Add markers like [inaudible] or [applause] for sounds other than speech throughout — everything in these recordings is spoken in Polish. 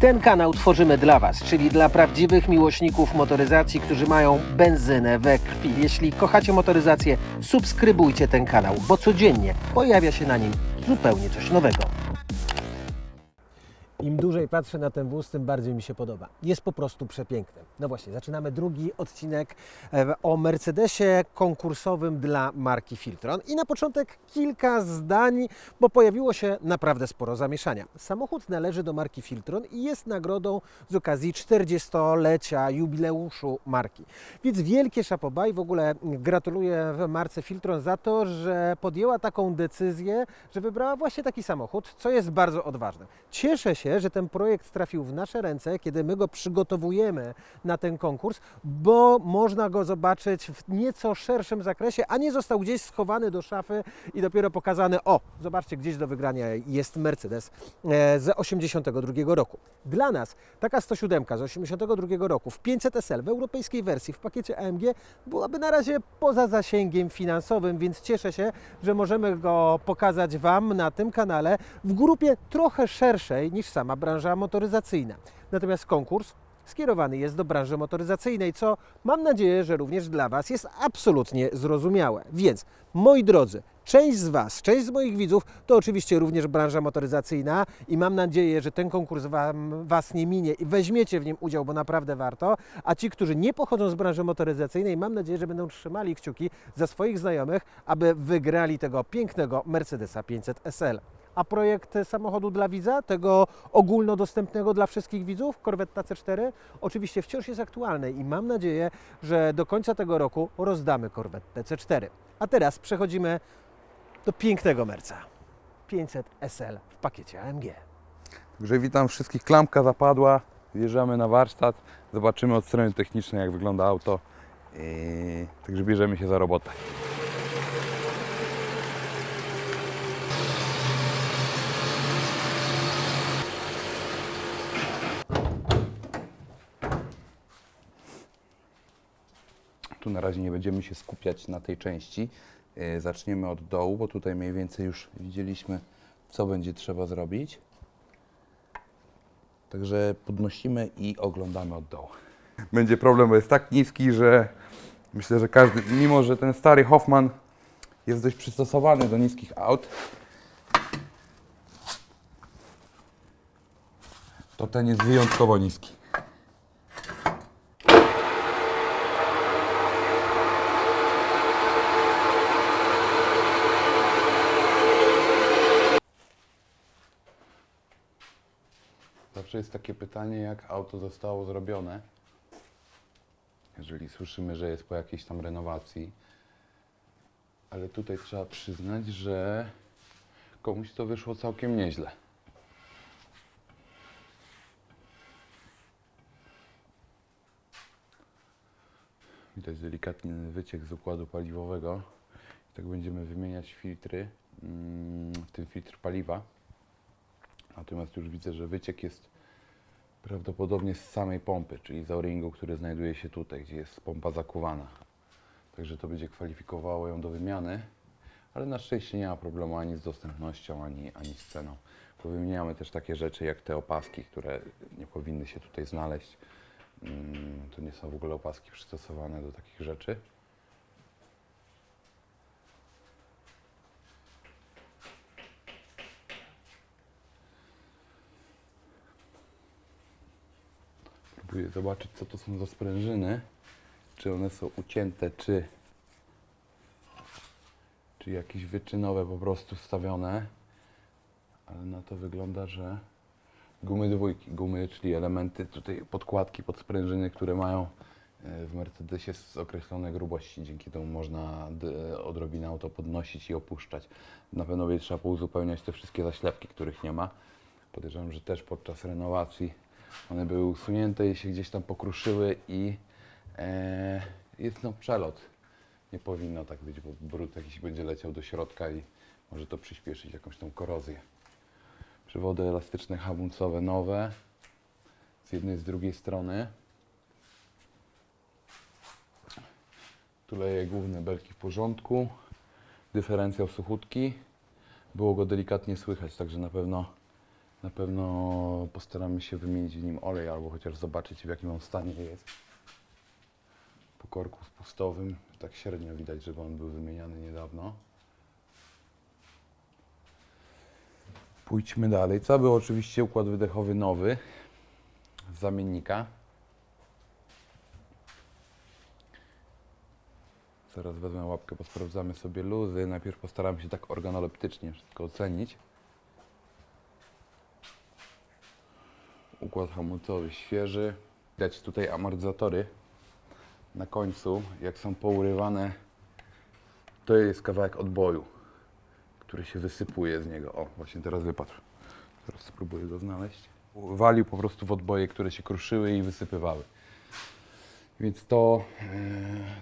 Ten kanał tworzymy dla Was, czyli dla prawdziwych miłośników motoryzacji, którzy mają benzynę we krwi. Jeśli kochacie motoryzację, subskrybujcie ten kanał, bo codziennie pojawia się na nim zupełnie coś nowego. Im dłużej patrzę na ten wóz, tym bardziej mi się podoba. Jest po prostu przepiękny. No właśnie, zaczynamy drugi odcinek e, o Mercedesie konkursowym dla marki Filtron. I na początek kilka zdań, bo pojawiło się naprawdę sporo zamieszania. Samochód należy do marki Filtron i jest nagrodą z okazji 40-lecia jubileuszu marki. Więc wielkie szapoba i w ogóle gratuluję marce Filtron za to, że podjęła taką decyzję, że wybrała właśnie taki samochód, co jest bardzo odważne. Cieszę się, że ten projekt trafił w nasze ręce, kiedy my go przygotowujemy na ten konkurs, bo można go zobaczyć w nieco szerszym zakresie, a nie został gdzieś schowany do szafy i dopiero pokazany, o, zobaczcie, gdzieś do wygrania jest Mercedes e, z 82 roku. Dla nas taka 107 z 82 roku w 500 SL w europejskiej wersji w pakiecie AMG byłaby na razie poza zasięgiem finansowym, więc cieszę się, że możemy go pokazać Wam na tym kanale w grupie trochę szerszej niż sama branża motoryzacyjna. Natomiast konkurs skierowany jest do branży motoryzacyjnej, co mam nadzieję, że również dla Was jest absolutnie zrozumiałe. Więc, moi drodzy, część z Was, część z moich widzów to oczywiście również branża motoryzacyjna i mam nadzieję, że ten konkurs wam, Was nie minie i weźmiecie w nim udział, bo naprawdę warto. A ci, którzy nie pochodzą z branży motoryzacyjnej, mam nadzieję, że będą trzymali kciuki za swoich znajomych, aby wygrali tego pięknego Mercedesa 500 SL. A projekt samochodu dla widza, tego ogólnodostępnego dla wszystkich widzów, Corvette C4, oczywiście wciąż jest aktualny i mam nadzieję, że do końca tego roku rozdamy Corvette C4. A teraz przechodzimy do pięknego Merca 500 SL w pakiecie AMG. Także witam wszystkich. Klamka zapadła. Wjeżdżamy na warsztat. Zobaczymy od strony technicznej, jak wygląda auto. I... Także bierzemy się za robotę. Na razie nie będziemy się skupiać na tej części. Yy, Zaczniemy od dołu, bo tutaj mniej więcej już widzieliśmy, co będzie trzeba zrobić. Także podnosimy i oglądamy od dołu. [laughs] Będzie problem, bo jest tak niski, że myślę, że każdy, mimo że ten stary Hoffman jest dość przystosowany do niskich aut, to ten jest wyjątkowo niski. Zawsze jest takie pytanie, jak auto zostało zrobione. Jeżeli słyszymy, że jest po jakiejś tam renowacji. Ale tutaj trzeba przyznać, że komuś to wyszło całkiem nieźle. Widać delikatny wyciek z układu paliwowego. I tak będziemy wymieniać filtry, mm, w tym filtr paliwa. Natomiast już widzę, że wyciek jest prawdopodobnie z samej pompy, czyli z o-ringu, który znajduje się tutaj, gdzie jest pompa zakuwana. Także to będzie kwalifikowało ją do wymiany, ale na szczęście nie ma problemu ani z dostępnością, ani, ani z ceną. Powymieniamy też takie rzeczy jak te opaski, które nie powinny się tutaj znaleźć. Mm, To nie są w ogóle opaski przystosowane do takich rzeczy. Próbuję zobaczyć, co to są za sprężyny. Czy one są ucięte, czy, czy jakieś wyczynowe po prostu wstawione. Ale na to wygląda, że gumy dwójki, gumy, czyli elementy tutaj podkładki pod sprężyny, które mają e, w Mercedesie z określonej grubości. Dzięki temu można odrobinę auto podnosić i opuszczać. Na pewno będzie trzeba pouzupełniać te wszystkie zaślepki, których nie ma. Podejrzewam, że też podczas renowacji one były usunięte i się gdzieś tam pokruszyły i e, jest no przelot. Nie powinno tak być, bo brud jakiś będzie leciał do środka i może to przyspieszyć jakąś tą korozję. Przewody elastyczne hamulcowe nowe z jednej i z drugiej strony. Tuleje główne belki w porządku. Dyferencjał suchutki. Było go delikatnie słychać, także na pewno Na pewno postaramy się wymienić w nim olej albo chociaż zobaczyć w jakim on stanie jest. Po korku spustowym tak średnio widać, że on był wymieniany niedawno. Pójdźmy dalej. Cały oczywiście układ wydechowy nowy z zamiennika. Zaraz wezmę łapkę, posprawdzamy sobie luzy. Najpierw postaramy się tak organoleptycznie wszystko ocenić. Układ hamulcowy świeży. Widać tutaj amortyzatory na końcu, jak są pourywane. To jest kawałek odboju, który się wysypuje z niego. O, właśnie teraz wypadł. Teraz spróbuję go znaleźć. Walił po prostu w odboje, które się kruszyły i wysypywały. Więc to, e,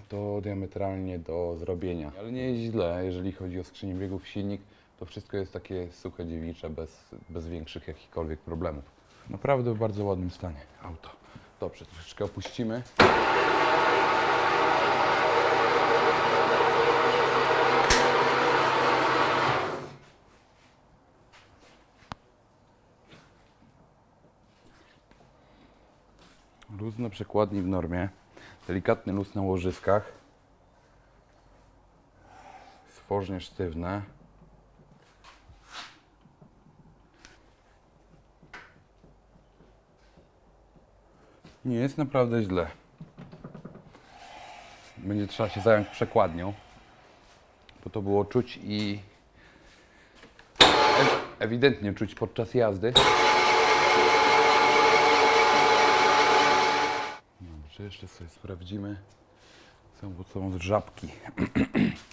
to diametralnie do zrobienia. Ale nie jest źle, jeżeli chodzi o skrzynię biegów silnik, to wszystko jest takie suche, dziewicze, bez, bez większych jakichkolwiek problemów. Naprawdę w bardzo ładnym stanie auto. Dobrze, troszeczkę opuścimy. Luz na przekładni w normie. Delikatny luz na łożyskach. Stworznie sztywne. Nie jest naprawdę źle. Będzie trzeba się zająć przekładnią, bo to było czuć i ewidentnie czuć podczas jazdy. Dobrze, jeszcze sobie sprawdzimy. Są, bo są żabki. [clears throat]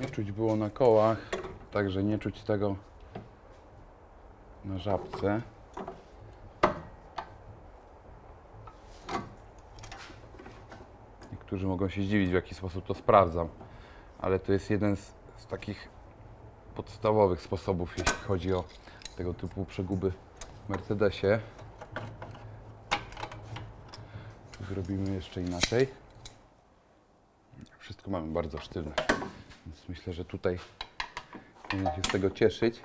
Nie czuć było na kołach, także nie czuć tego na żabce. Niektórzy mogą się zdziwić, w jaki sposób to sprawdzam, ale to jest jeden z, z takich podstawowych sposobów, jeśli chodzi o tego typu przeguby w Mercedesie. Zrobimy jeszcze inaczej. Wszystko mamy bardzo sztywne, więc myślę, że tutaj powinien się z tego cieszyć.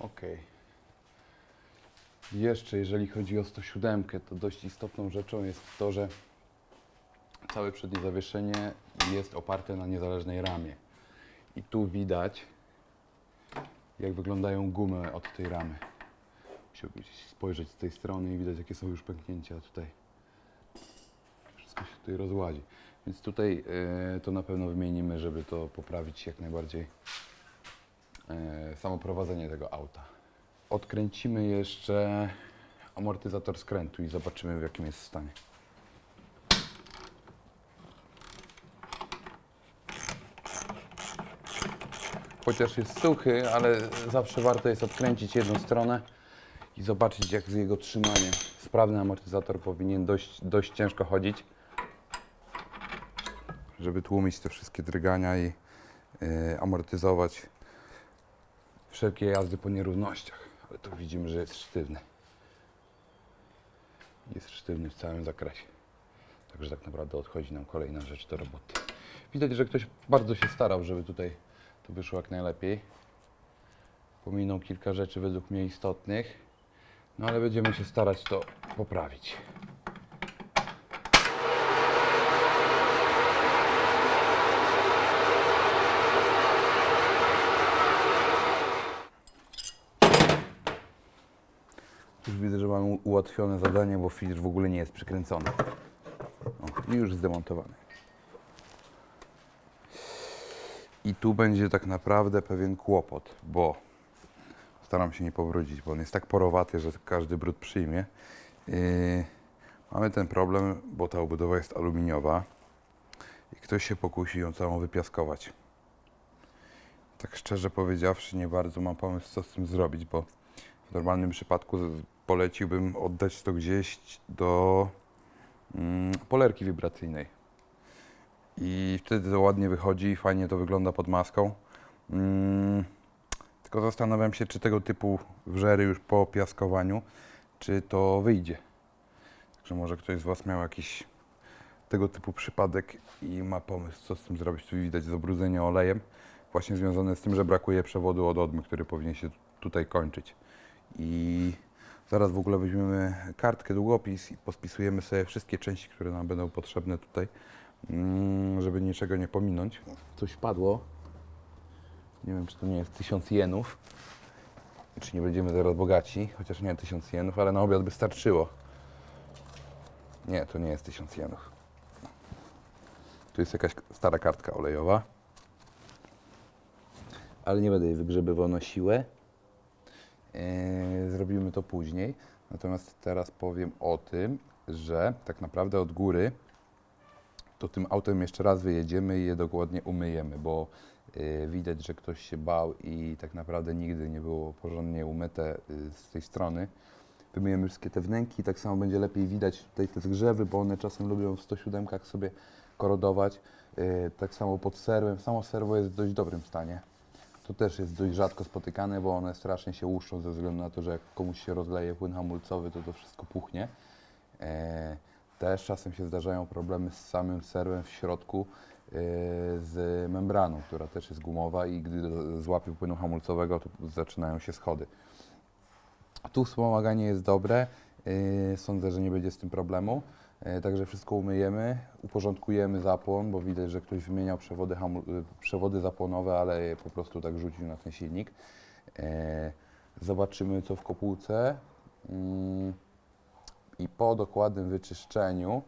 Okej. Jeszcze jeżeli chodzi o 107, to dość istotną rzeczą jest to, że całe przednie zawieszenie jest oparte na niezależnej ramie. I tu widać, jak wyglądają gumy od tej ramy. Musiałbyś spojrzeć z tej strony i widać, jakie są już pęknięcia tutaj. Wszystko się tutaj rozładzi. Więc tutaj e, to na pewno wymienimy, żeby to poprawić jak najbardziej e, samo prowadzenie tego auta. Odkręcimy jeszcze amortyzator skrętu i zobaczymy w jakim jest stanie. Chociaż jest suchy, ale zawsze warto jest odkręcić jedną stronę i zobaczyć jak z jego trzymaniem. Sprawny amortyzator powinien dość, dość ciężko chodzić, żeby tłumić te wszystkie drgania i y, amortyzować wszelkie jazdy po nierównościach. Ale tu widzimy, że jest sztywny. Jest sztywny w całym zakresie. Także tak naprawdę odchodzi nam kolejna rzecz do roboty. Widać, że ktoś bardzo się starał, żeby tutaj to wyszło jak najlepiej. Pominął kilka rzeczy według mnie istotnych, no ale będziemy się starać to poprawić. Już widzę, że mamy ułatwione zadanie, bo filtr w ogóle nie jest przykręcony. O, I już zdemontowany. I tu będzie tak naprawdę pewien kłopot, bo staram się nie pobrudzić, bo on jest tak porowaty, że każdy brud przyjmie. Yy, mamy ten problem, bo ta obudowa jest aluminiowa i ktoś się pokusi ją całą wypiaskować. Tak szczerze powiedziawszy, nie bardzo mam pomysł, co z tym zrobić, bo w normalnym przypadku poleciłbym oddać to gdzieś do mm, polerki wibracyjnej. i wtedy to ładnie wychodzi, fajnie to wygląda pod maską. Mm, tylko zastanawiam się, czy tego typu wżery już po piaskowaniu, czy to wyjdzie. Także może ktoś z Was miał jakiś tego typu przypadek i ma pomysł, co z tym zrobić. Tu widać zabrudzenie olejem, właśnie związane z tym, że brakuje przewodu od odmy, który powinien się tutaj kończyć. I zaraz w ogóle weźmiemy kartkę, długopis i pospisujemy sobie wszystkie części, które nam będą potrzebne tutaj, mm, żeby niczego nie pominąć. Coś padło. Nie wiem, czy to nie jest tysiąc jenów, czy nie będziemy zaraz bogaci, chociaż nie tysiąc jenów, ale na obiad by starczyło. Nie, to nie jest tysiąc jenów. Tu jest jakaś stara kartka olejowa. Ale nie będę jej wygrzebywał na siłę. Eee, zrobimy to później. Natomiast teraz powiem o tym, że tak naprawdę od góry to tym autem jeszcze raz wyjedziemy i je dokładnie umyjemy, bo e, widać, że ktoś się bał i tak naprawdę nigdy nie było porządnie umyte y, z tej strony. Wymyjemy wszystkie te wnęki, tak samo będzie lepiej widać tutaj te zgrzewy, bo one czasem lubią w 107 sobie korodować. Tak samo pod serwem. Samo serwo jest w dość dobrym stanie. To też jest dość rzadko spotykane, bo one strasznie się łuszczą ze względu na to, że jak komuś się rozleje płyn hamulcowy, to to wszystko puchnie. E, Też czasem się zdarzają problemy z samym serwem w środku, e, z membraną, która też jest gumowa i gdy złapie płynu hamulcowego, to zaczynają się schody. Tu wspomaganie jest dobre, e, sądzę, że nie będzie z tym problemu. E, Także wszystko umyjemy, uporządkujemy zapłon, bo widać, że ktoś wymieniał przewody, y, przewody zapłonowe, ale je po prostu tak rzucił na ten silnik. E, Zobaczymy co w kopułce Mm, i po dokładnym wyczyszczeniu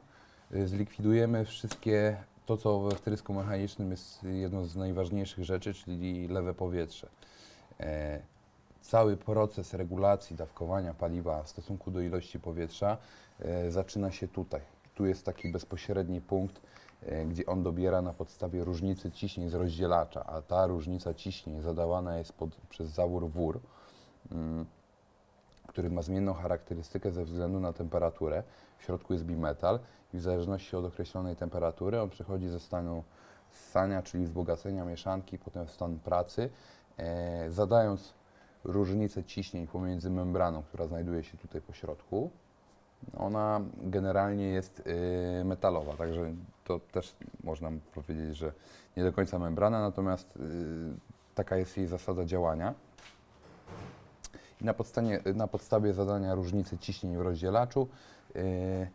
zlikwidujemy wszystkie to, co we wtrysku mechanicznym jest jedną z najważniejszych rzeczy, czyli lewe powietrze. Cały proces regulacji dawkowania paliwa w stosunku do ilości powietrza e, zaczyna się tutaj. Tu jest taki bezpośredni punkt, e, gdzie on dobiera na podstawie różnicy ciśnień z rozdzielacza, a ta różnica ciśnień zadawana jest pod, przez zawór WUR, mm, który ma zmienną charakterystykę ze względu na temperaturę. W środku jest bimetal i w zależności od określonej temperatury on przechodzi ze stanu ssania, czyli wzbogacenia mieszanki, potem w stan pracy, e, zadając różnicę ciśnień pomiędzy membraną, która znajduje się tutaj po środku. Ona generalnie jest y, metalowa, także to też można powiedzieć, że nie do końca membrana, natomiast y, taka jest jej zasada działania. I na, podstanie, na podstawie zadania różnicy ciśnień w rozdzielaczu y,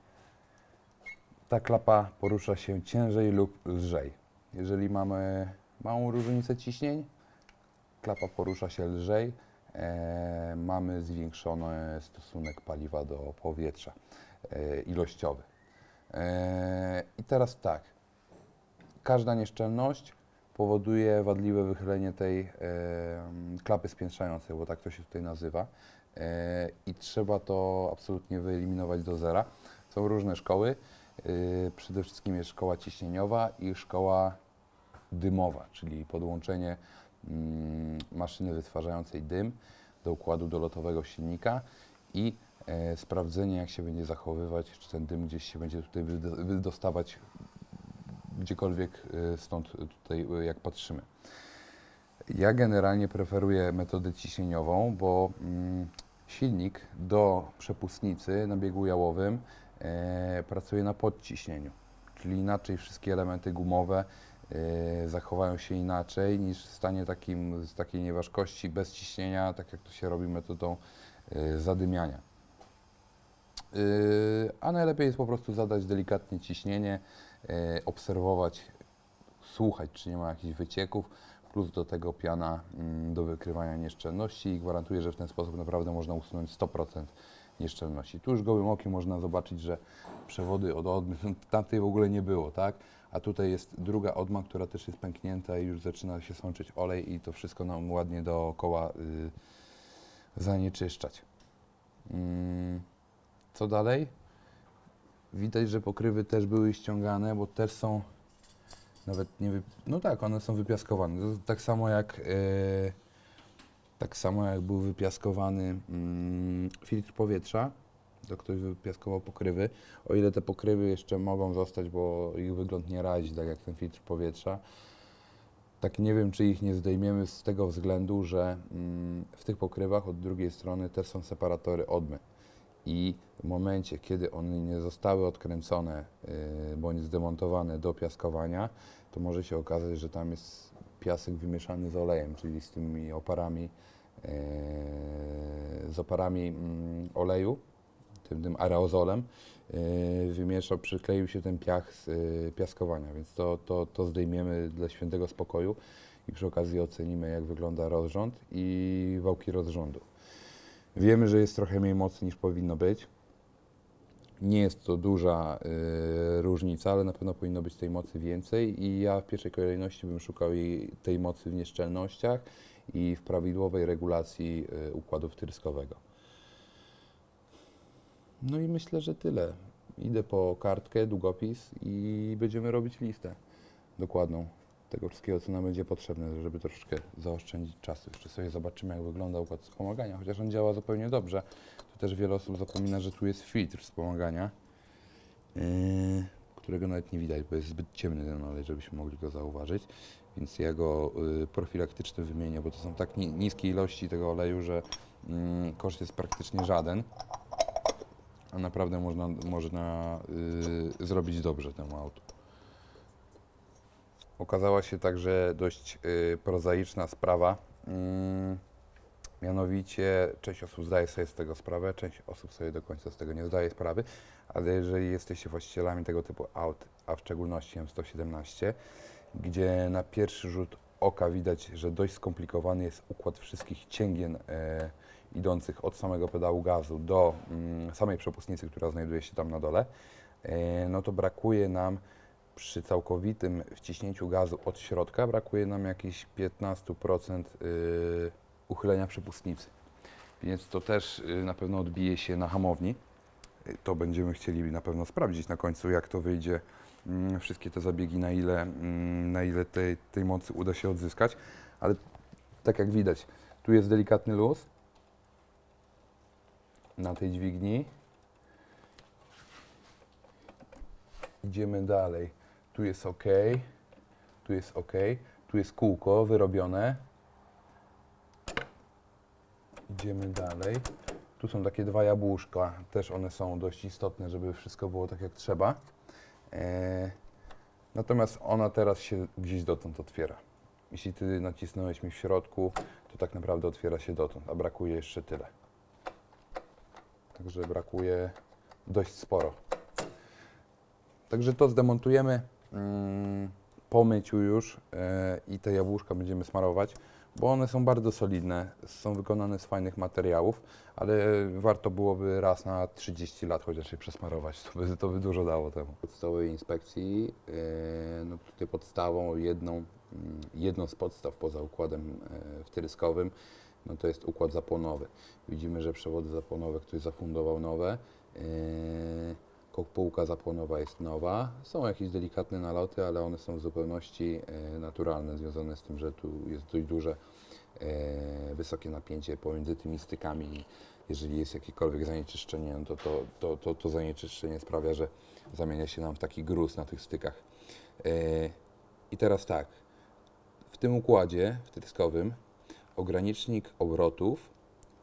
ta klapa porusza się ciężej lub lżej. Jeżeli mamy małą różnicę ciśnień, klapa porusza się lżej, e, mamy zwiększony stosunek paliwa do powietrza e, ilościowy. E, I teraz tak, każda nieszczelność powoduje wadliwe wychylenie tej klapy spiętrzającej, bo tak to się tutaj nazywa. I trzeba to absolutnie wyeliminować do zera. Są różne szkoły. Przede wszystkim jest szkoła ciśnieniowa i szkoła dymowa, czyli podłączenie maszyny wytwarzającej dym do układu dolotowego silnika i e, sprawdzenie, jak się będzie zachowywać, czy ten dym gdzieś się będzie tutaj wydo- wydostawać gdziekolwiek e, stąd tutaj, e, jak patrzymy. Ja generalnie preferuję metodę ciśnieniową, bo mm, silnik do przepustnicy na biegu jałowym e, pracuje na podciśnieniu, czyli inaczej wszystkie elementy gumowe zachowają się inaczej niż w stanie takim, z takiej nieważkości bez ciśnienia, tak jak to się robi metodą e, zadymiania. Yy, A najlepiej jest po prostu zadać delikatnie ciśnienie, e, obserwować, słuchać, czy nie ma jakichś wycieków, plus do tego piana mm, do wykrywania nieszczelności i gwarantuję, że w ten sposób naprawdę można usunąć 100% nieszczelności. Tu już gołym okiem można zobaczyć, że przewody od odmy, [laughs] tamtej w ogóle nie było, tak? A tutaj jest druga odma, która też jest pęknięta i już zaczyna się sączyć olej i to wszystko nam ładnie dookoła y, zanieczyszczać. Mm, co dalej? Widać, że pokrywy też były ściągane, bo też są nawet nie wy... No tak, one są wypiaskowane. To tak samo jak e, tak samo jak był wypiaskowany mm, filtr powietrza, to ktoś wypiaskował pokrywy. O ile te pokrywy jeszcze mogą zostać, bo ich wygląd nie razi, tak jak ten filtr powietrza, tak nie wiem, czy ich nie zdejmiemy z tego względu, że mm, w tych pokrywach od drugiej strony też są separatory odmy. I w momencie, kiedy one nie zostały odkręcone yy, bądź zdemontowane do piaskowania, to może się okazać, że tam jest piasek wymieszany z olejem, czyli z tymi oparami, yy, z oparami mm, oleju, tym, tym aerozolem, yy, wymieszał, przykleił się ten piach z yy, piaskowania, więc to, to, to zdejmiemy dla świętego spokoju i przy okazji ocenimy, jak wygląda rozrząd i wałki rozrządu. Wiemy, że jest trochę mniej mocy niż powinno być. Nie jest to duża y, różnica, ale na pewno powinno być tej mocy więcej i ja w pierwszej kolejności bym szukał jej, tej mocy w nieszczelnościach i w prawidłowej regulacji y, układu wtryskowego. No i myślę, że tyle. Idę po kartkę, długopis i będziemy robić listę dokładną tego wszystkiego, co nam będzie potrzebne, żeby troszeczkę zaoszczędzić czasu. Jeszcze sobie zobaczymy, jak wygląda układ wspomagania, chociaż on działa zupełnie dobrze. To też wiele osób zapomina, że tu jest filtr wspomagania, yy, którego nawet nie widać, bo jest zbyt ciemny ten olej, żebyśmy mogli go zauważyć. Więc ja go yy, profilaktycznie wymienię, bo to są tak ni- niskie ilości tego oleju, że yy, koszt jest praktycznie żaden. A naprawdę można, można yy, zrobić dobrze temu autu. Okazała się także dość y, prozaiczna sprawa. Mm, mianowicie część osób zdaje sobie z tego sprawę, część osób sobie do końca z tego nie zdaje sprawy, ale jeżeli jesteście właścicielami tego typu aut, a w szczególności M117, gdzie na pierwszy rzut oka widać, że dość skomplikowany jest układ wszystkich cięgien e, idących od samego pedału gazu do mm, samej przepustnicy, która znajduje się tam na dole, e, no to brakuje nam przy całkowitym wciśnięciu gazu od środka brakuje nam jakieś 15% y, uchylenia przepustnicy. Więc to też y, na pewno odbije się na hamowni. Y, To będziemy chcieli na pewno sprawdzić na końcu, jak to wyjdzie, wszystkie te zabiegi, na ile, mm, na ile tej, tej mocy uda się odzyskać. Ale tak jak widać, tu jest delikatny luz na tej dźwigni. Idziemy dalej. Tu jest ok, tu jest ok, tu jest kółko wyrobione. Idziemy dalej. Tu są takie dwa jabłuszka, też one są dość istotne, żeby wszystko było tak jak trzeba. E, natomiast ona teraz się gdzieś dotąd otwiera. Jeśli ty nacisnąłeś mi w środku, to tak naprawdę otwiera się dotąd, a brakuje jeszcze tyle. Także brakuje dość sporo. Także to zdemontujemy mm, po myciu już e, i te jabłuszka będziemy smarować, bo one są bardzo solidne, są wykonane z fajnych materiałów, ale warto byłoby raz na 30 lat chociaż je przesmarować, to by, to by dużo dało temu. Podstawowej inspekcji, e, no tutaj podstawą, jedną, mm, jedną z podstaw poza układem e, wtryskowym, no to jest układ zapłonowy. Widzimy, że przewody zapłonowe ktoś zafundował nowe. Kopułka zapłonowa jest nowa. Są jakieś delikatne naloty, ale one są w zupełności e, naturalne, związane z tym, że tu jest dość duże, e, wysokie napięcie pomiędzy tymi stykami. Jeżeli jest jakiekolwiek zanieczyszczenie, no to, to, to, to, to zanieczyszczenie sprawia, że zamienia się nam w taki gruz na tych stykach. E, I teraz tak, w tym układzie wtryskowym ogranicznik obrotów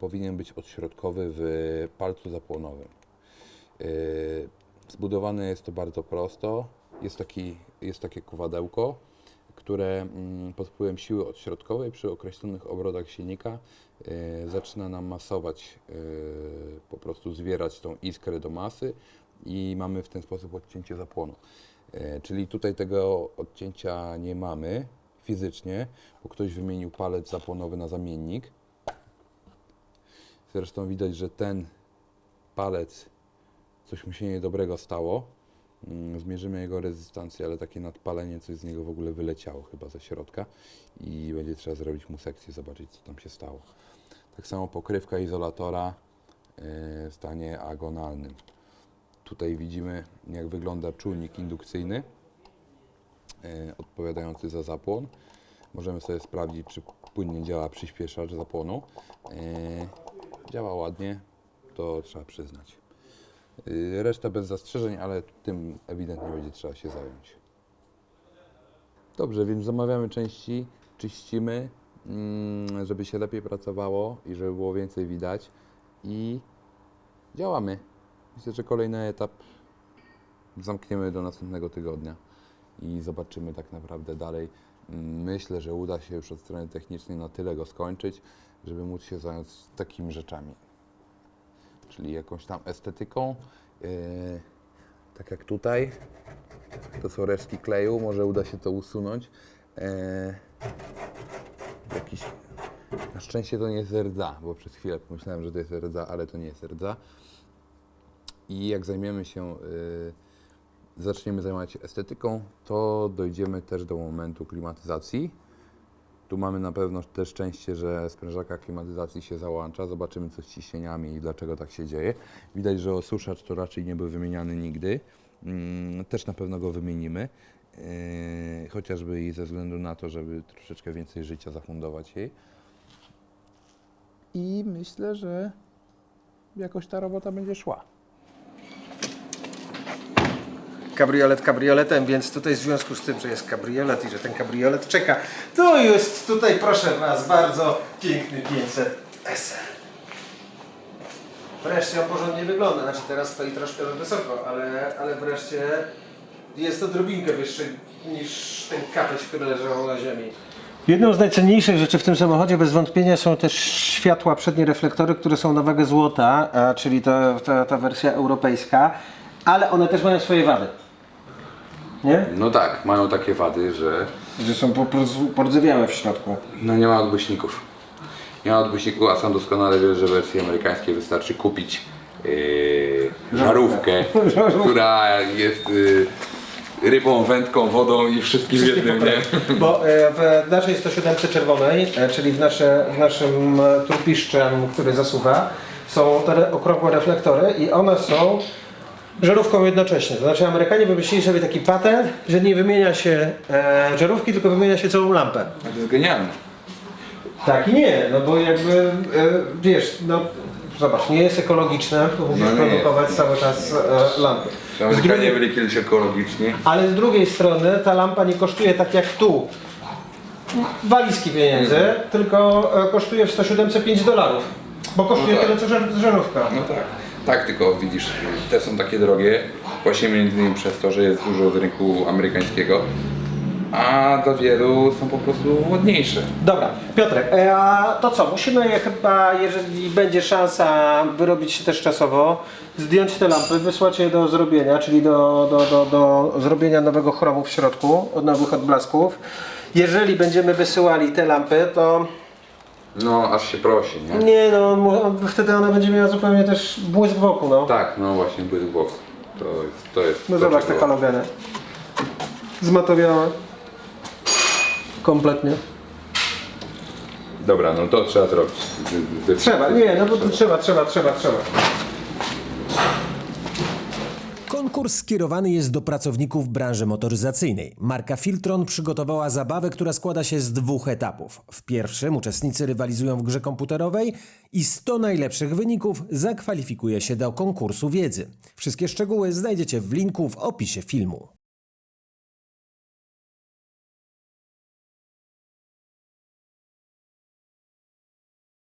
powinien być odśrodkowy w palcu zapłonowym. Yy, Zbudowane jest to bardzo prosto. Jest, taki, jest takie kowadełko, które mm, pod wpływem siły odśrodkowej przy określonych obrotach silnika yy, zaczyna nam masować, yy, po prostu zwierać tą iskrę do masy i mamy w ten sposób odcięcie zapłonu. Czyli tutaj tego odcięcia nie mamy fizycznie, bo ktoś wymienił palec zapłonowy na zamiennik. Zresztą widać, że ten palec coś mu się niedobrego stało. Mm, Zmierzymy jego rezystancję, ale takie nadpalenie, coś z niego w ogóle wyleciało chyba ze środka i będzie trzeba zrobić mu sekcję, zobaczyć co tam się stało. Tak samo pokrywka izolatora yy, w stanie agonalnym. Tutaj widzimy jak wygląda czujnik indukcyjny yy, odpowiadający za zapłon. Możemy sobie sprawdzić, czy płynnie działa przyspieszacz zapłonu. Yy, Działa ładnie, to trzeba przyznać. Yy, Reszta bez zastrzeżeń, ale tym ewidentnie będzie trzeba się zająć. Dobrze, więc zamawiamy części, czyścimy, mm, żeby się lepiej pracowało i żeby było więcej widać i działamy. Myślę, że kolejny etap zamkniemy do następnego tygodnia i zobaczymy tak naprawdę dalej. Myślę, że uda się już od strony technicznej na tyle go skończyć, żeby móc się zająć takimi rzeczami. Czyli jakąś tam estetyką. Yy, tak jak tutaj. To są resztki kleju, może uda się to usunąć. Yy, jakiś... Na szczęście to nie jest rdza, bo przez chwilę pomyślałem, że to jest rdza, ale to nie jest rdza. I jak zajmiemy się, y, zaczniemy zajmować się estetyką, to dojdziemy też do momentu klimatyzacji. Tu mamy na pewno też szczęście, że sprężarka klimatyzacji się załącza. Zobaczymy co z ciśnieniami i dlaczego tak się dzieje. Widać, że osuszacz to raczej nie był wymieniany nigdy. Mm, Też na pewno go wymienimy. Yy, Chociażby i ze względu na to, żeby troszeczkę więcej życia zafundować jej. I myślę, że jakoś ta robota będzie szła. Kabriolet kabrioletem, więc tutaj w związku z tym, że jest kabriolet i że ten kabriolet czeka, to jest tutaj, proszę Was, bardzo piękny 500 SL. Wreszcie on porządnie wygląda, znaczy teraz stoi troszkę wysoko, ale, ale wreszcie jest odrobinkę wyższy niż ten kapeć, który leżał na ziemi. Jedną z najcenniejszych rzeczy w tym samochodzie bez wątpienia są też światła przednie reflektory, które są na wagę złota, czyli ta, ta, ta wersja europejska, ale one też mają swoje wady. Nie? No tak, mają takie wady, że Że są po prostu w środku. no nie ma odgłośników. Nie ma odgłośników, a sam doskonale wiesz, że w wersji amerykańskiej wystarczy kupić yy, [laughs] żarówkę, która jest yy, rybą, wędką, wodą i wszystkim w jednym, nie? [laughs] Bo e, w naszej 107 czerwonej, e, czyli w, nasze, w naszym e, turpiszczem, który zasuwa, są te okrągłe reflektory i one są żarówką jednocześnie. To znaczy Amerykanie wymyślili sobie taki patent, że nie wymienia się e, żarówki, tylko wymienia się całą lampę. To jest genialne. Tak i nie, no bo jakby, e, wiesz, no zobacz, nie jest ekologiczne, bo musisz No nie produkować cały czas e, lampy. Z Amerykanie drugiej, byli kiedyś ekologiczni. ale z drugiej strony ta lampa nie kosztuje tak jak tu walizki pieniędzy, tylko e, kosztuje w 107 5 dolarów. Bo kosztuje No tak. tyle co żar- żarówka. No tak. Tak, tylko widzisz, te są takie drogie, właśnie między innymi przez to, że jest dużo z rynku amerykańskiego, a dla wielu są po prostu ładniejsze. Dobra, Piotrek, e, a to co? Musimy chyba, jeżeli będzie szansa wyrobić się też czasowo, zdjąć te lampy, wysłać je do zrobienia, czyli do, do, do, do zrobienia nowego chromu w środku, od nowych odblasków. Jeżeli będziemy wysyłali te lampy, to No, aż się prosi, nie? nie no, mu- wtedy ona będzie miała zupełnie też błysk wokół, no. Tak, no właśnie, błysk wokół. To jest, to jest No to, zobacz te halogeny. Zmatowiałe. Kompletnie. Dobra, no to trzeba zrobić. Trzeba, nie, no bo to trzeba, trzeba, trzeba, trzeba. Konkurs skierowany jest do pracowników branży motoryzacyjnej. Marka Filtron przygotowała zabawę, która składa się z dwóch etapów. W pierwszym uczestnicy rywalizują w grze komputerowej i 100 najlepszych wyników zakwalifikuje się do konkursu wiedzy. Wszystkie szczegóły znajdziecie w linku w opisie filmu.